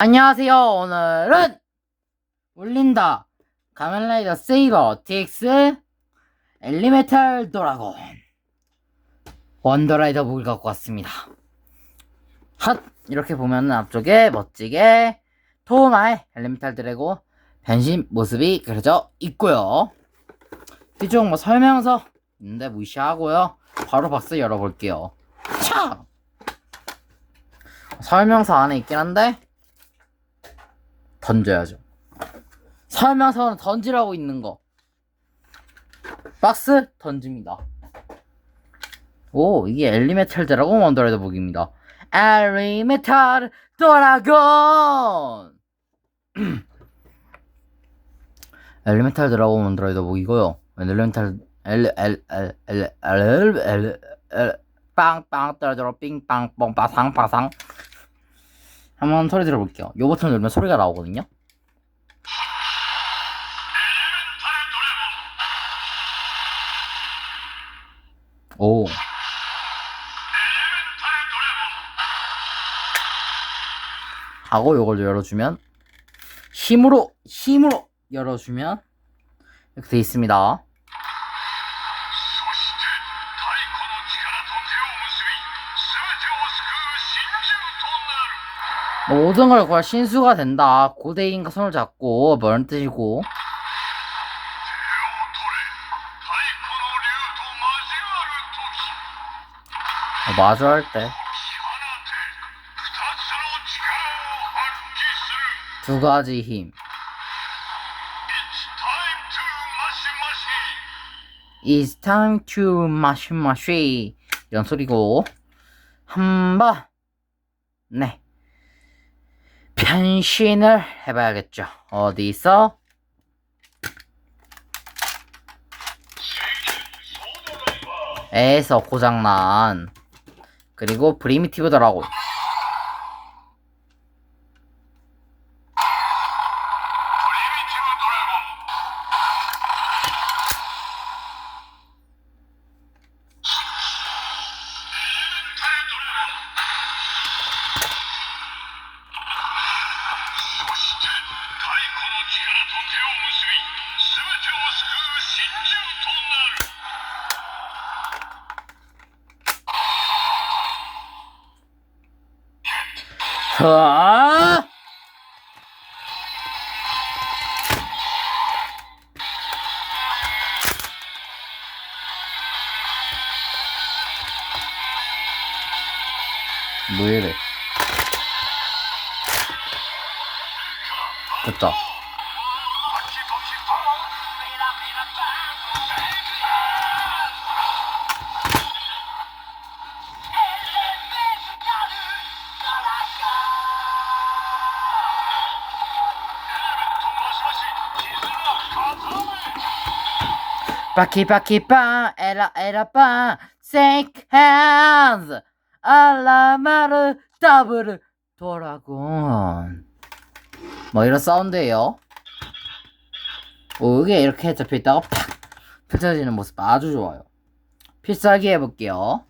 안녕하세요. 오늘은 울린다 가면라이더 세이버 TX 엘리메탈 도라곤 원더라이더 무기 갖고 왔습니다. 핫 이렇게 보면은 앞쪽에 멋지게 토마의 엘리메탈 드래고 변신 모습이 그려져 있고요. 뒤쪽 뭐 설명서 있는데 무시하고요. 바로 박스 열어볼게요. 차! 설명서 안에 있긴 한데 던져야죠. 설명서는 던지라고 있는 거. 박스 던집니다. 오, 이게 엘리메탈 드라곤 원더라이더 무기입니다. 엘리메탈 드라곤! 엘리메탈 드라곤 원더라이더 무기고요. 엘리메탈 엘, 엘, 엘, 엘, 엘, 엘, 엘, 빵빵 떨어져 삥빵 뻥 빠상 빠상 한번 소리 들어볼게요. 요 버튼 누르면 소리가 나오거든요. 오. 하고 요걸 열어주면 힘으로 힘으로 열어주면 이렇게 돼 있습니다. 모든 걸 걸 신수가 된다. 고대인과 손을 잡고 멀 뜻이고. 어, 마주할 때. 두 가지 힘. It's time to 마시 마시. 연소리고. 한 번. 네. 변신을 해봐야겠죠. 어디서? 에서 고장난 그리고 프리미티브더라고 아! 뭐 이래 됐다 바퀴 바퀴 빵 에라 에라 빵 shake hands. 알라마르 더블 도라곤 뭐 이런 사운드예요? 오 이게 이렇게 잡혀있다가 팍 펼쳐지는 모습 아주 좋아요. 필살기 해볼게요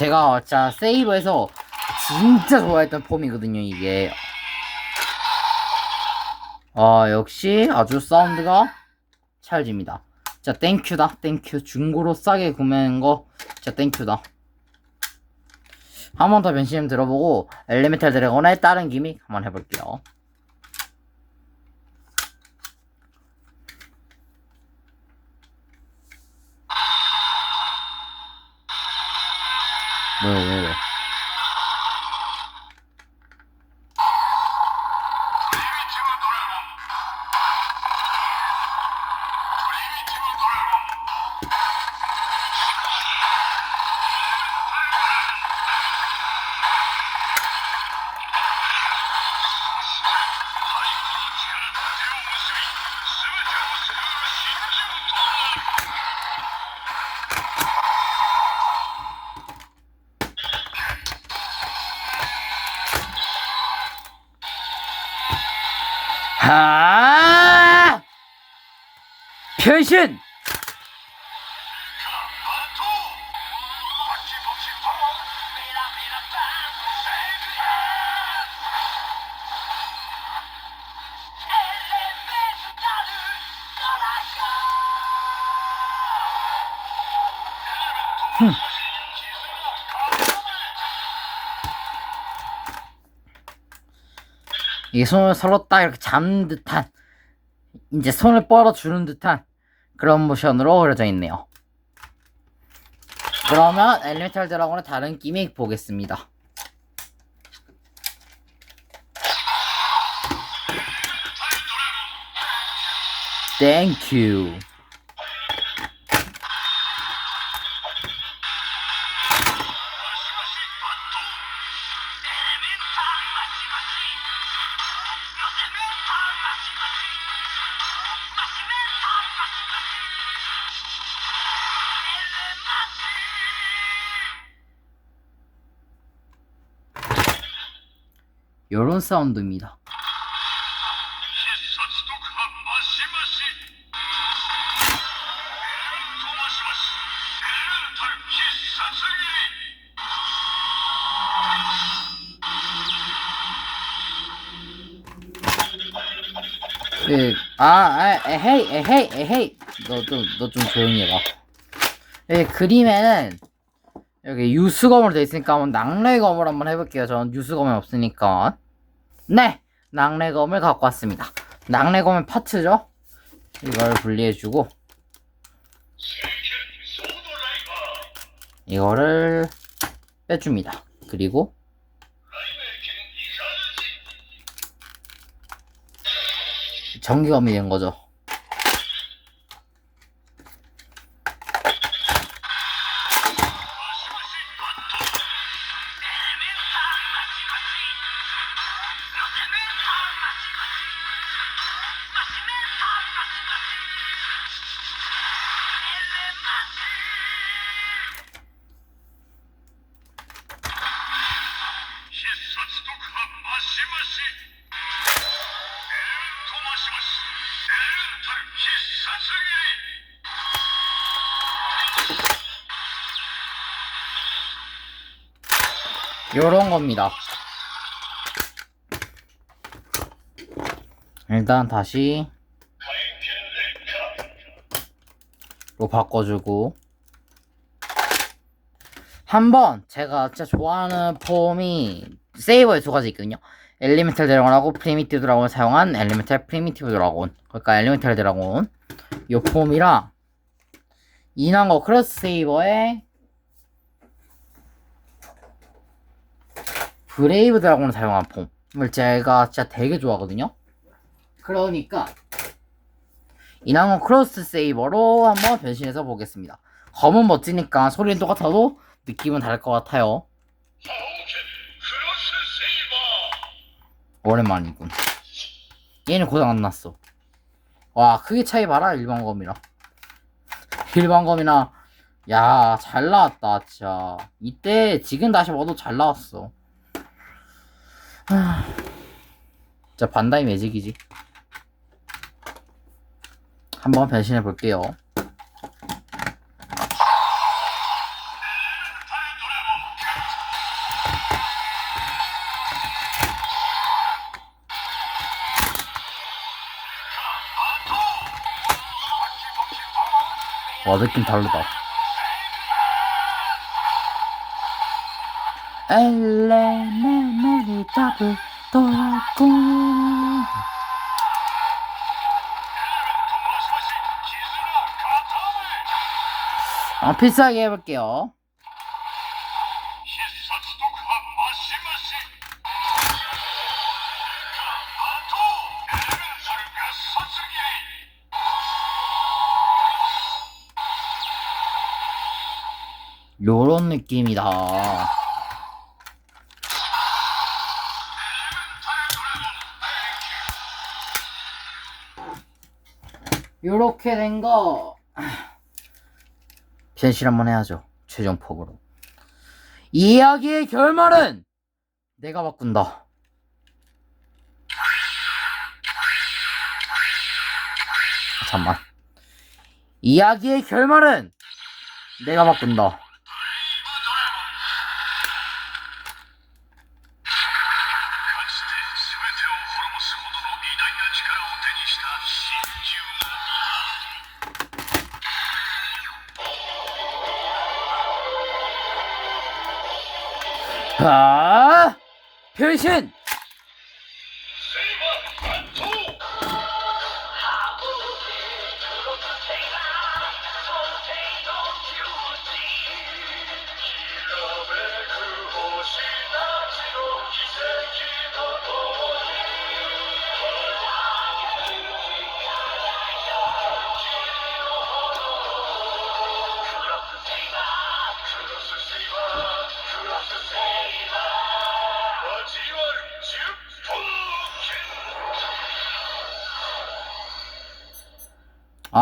제가 진짜 세이버에서 진짜 좋아했던 폼이거든요 이게. 아 역시 아주 사운드가 찰집니다. 진짜 땡큐다 땡큐. 중고로 싸게 구매한 거 진짜 땡큐다. 한 번 더 변신 들어보고 엘리메탈 드래곤의 다른 기믹 한번 해볼게요 没有没有。没有 하! 변신! 이게 손을 서로 딱 이렇게 잡는 듯한 이제 손을 뻗어주는 듯한 그런 모션으로 그려져 있네요. 그러면 엘리멘탈 드라곤의 다른 기믹 보겠습니다. 땡큐. 이런 사운드입니다. 예, 아, 아, 에헤이, 에헤이, 에헤이. 너 좀, 너 좀 조용히 해봐. 예, 그림에는 여기 유수검으로 돼 있으니까 한번 낙뢰검을 한번 해볼게요. 전 유수검이 없으니까. 네! 낙뢰검을 갖고 왔습니다. 낙뢰검의 파츠죠? 이걸 분리해주고 이거를 빼줍니다. 그리고 전기검이 된 거죠. 요런 겁니다. 일단 다시 또 바꿔주고. 한번 제가 진짜 좋아하는 폼이 세이버에 두 가지 있거든요. 엘리멘탈 드라곤하고 프리미티브 드라곤을 사용한 엘리멘탈 프리미티브 드라곤. 그러니까 엘리멘탈 드라곤. 요 폼이랑 인한거 크로스 세이버의 그레이브 드라곤을 사용한 폼을 제가 진짜 되게 좋아하거든요. 그러니까 이나무 크로스 세이버로 한번 변신해서 보겠습니다. 검은 멋지니까 소리는 똑같아도 느낌은 다를 것 같아요. 오랜만이군. 얘는 고장 안 났어. 와, 크기 차이 봐라, 일반 검이랑. 일반 검이나, 야, 잘 나왔다, 진짜. 이때, 지금 다시 봐도 잘 나왔어. 하... 진짜 반다이 매직이지. 한번 변신해 볼게요. 와, 느낌 다르다. 엘레메멜이 답을 돌아고 어, 필살기 해볼게요. 요런 느낌이다. 요렇게 된 거. 아. 변신 한번 해야죠. 최종폭으로. 이야기의 결말은 내가 바꾼다. 잠만. 이야기의 결말은 내가 바꾼다. 아! 변신!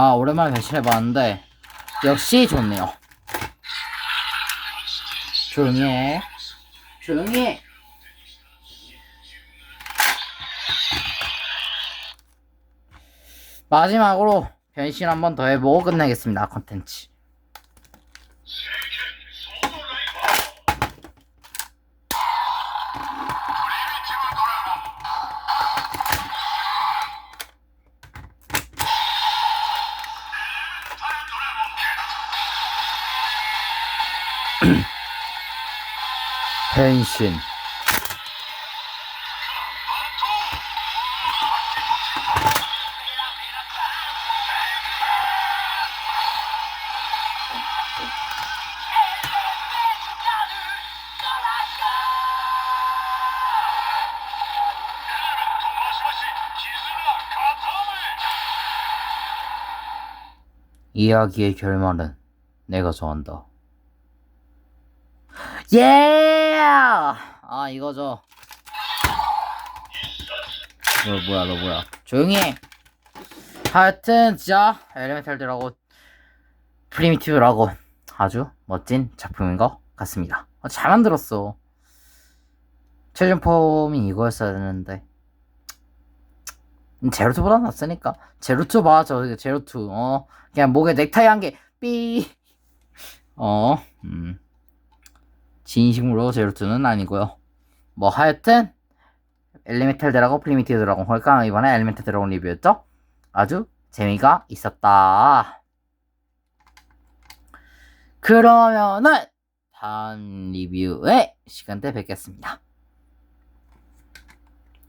아, 오랜만에 변신해봤는데, 역시 좋네요. 조용히 해. 조용히 해. 마지막으로 변신 한 번 더 해보고 끝내겠습니다, 컨텐츠. 변신. 이야기의 결말은 내가 정한다. 예! 아, 이거죠. 뭐, 뭐야, 너 뭐야. 조용히 해. 하여튼, 진짜, 엘리멘탈 드라고, 프리미티브라고 아주 멋진 작품인 것 같습니다. 어, 잘 만들었어. 최종 폼이 이거였어야 되는데. 제로투보다 낫으니까. 제로투 봐, 저, 제로투. 어, 그냥 목에 넥타이 한 개, 삐. 어, 음. 진심으로 제로투는 아니고요. 뭐 하여튼 엘리멘탈 드라곤 프리미티브 드라곤 홀까 이번에 엘리멘탈 드라곤 리뷰였죠? 아주 재미가 있었다. 그러면은 다음 리뷰의 시간대 뵙겠습니다.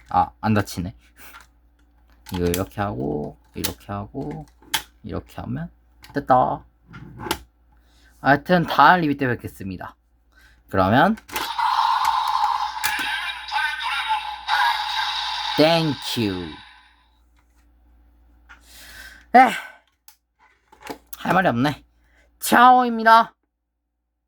아, 안 다치네. 이거 이렇게 하고 이렇게 하고 이렇게 하면 됐다. 하여튼 다음 리뷰 때 뵙겠습니다. 그러면 땡큐 에, 할 말이 없네. 차오입니다.